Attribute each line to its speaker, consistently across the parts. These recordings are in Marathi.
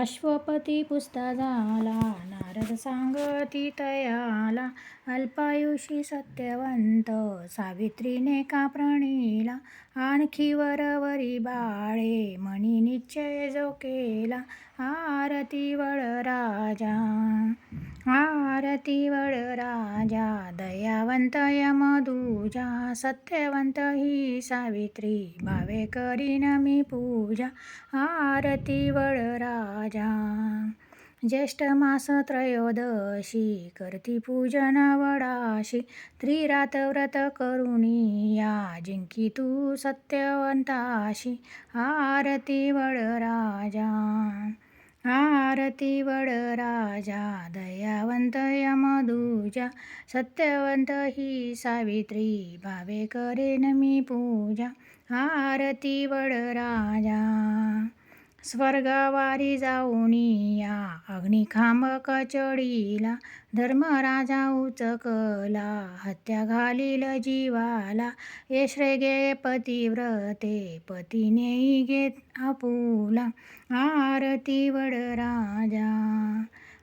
Speaker 1: अश्वपती पुसता झाला नारद सांगती तयाला अल्पायुषी सत्यवंत सावित्रीने का प्रणीला आणखी वरवरी बाळे म्हणी निश्चय जो केला आरती वळ राजा आरती राजा दयावंत यमदूजा सत्यवंत ही सावित्री भावे करीन मी पूजा आरती वळ राजा. ज्येष्ठ मास त्रयोदशी करती पूजन वडाशी त्रिरात व्रत करुणी या जिंकी तू सत्यवंताशी आरती वळ राजा. आरती वड राजा दयावंत पूजा। सत्यवंत ही सावित्री भावे करेन मी पूजा। आरती वड राजा। स्वर्गवारी जाऊनी या। अग्निखांब कचडीला। धर्मराजा उचकला। हत्या घालील जीवाला। ये श्रेगे पतिव्रते पतीनेही घेत आपुला। आरती वड राजा।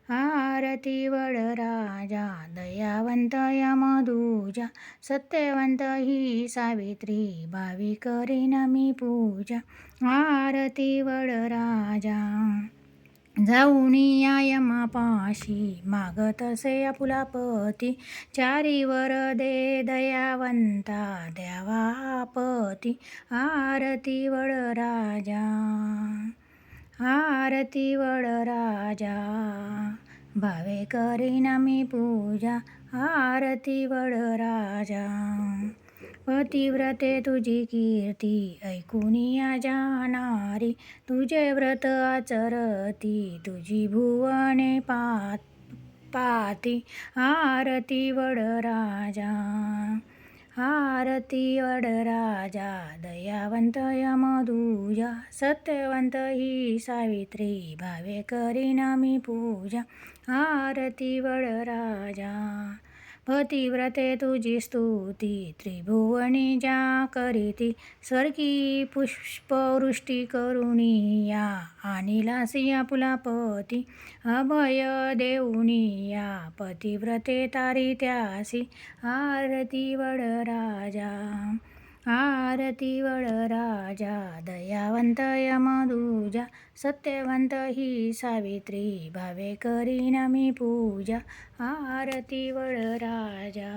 Speaker 1: आरती वड राजा दयावंत यमदूजा सत्यवंत ही सावित्री भावी करीन मी पूजा. आरती वड राजा जाऊनी या यमापाशी मागतसे आपुला पती. चारीवर दे दयावंता द्यावा पती आरती वड राजा आरती वड राजा. भावे करीन मी पूजा आरती वड राजा. पतिव्रते तुझी कीर्ती ऐकुनिया जाणारी तुझे व्रत आचरती तुझी भुवने पात पाती आरती वड राजा. आरती वड राजा दयावंत यमदूजा सत्यवंत ही सावित्री भावे करीन मी पूजा. आरती वड राजा पतिव्रते तुझी स्तुती त्रिभुवनी ज्या करीती स्वर्गी पुष्पवृष्टी करुणी या आणिलासी आपुला पती अभय देऊनिया पतिव्रते तारी त्यासी आरती वड राजा आरती वड राजा दयावंत यमदूजा सत्यवंत ही सावित्री भावे करीन मी पूजा आरती वड राजा.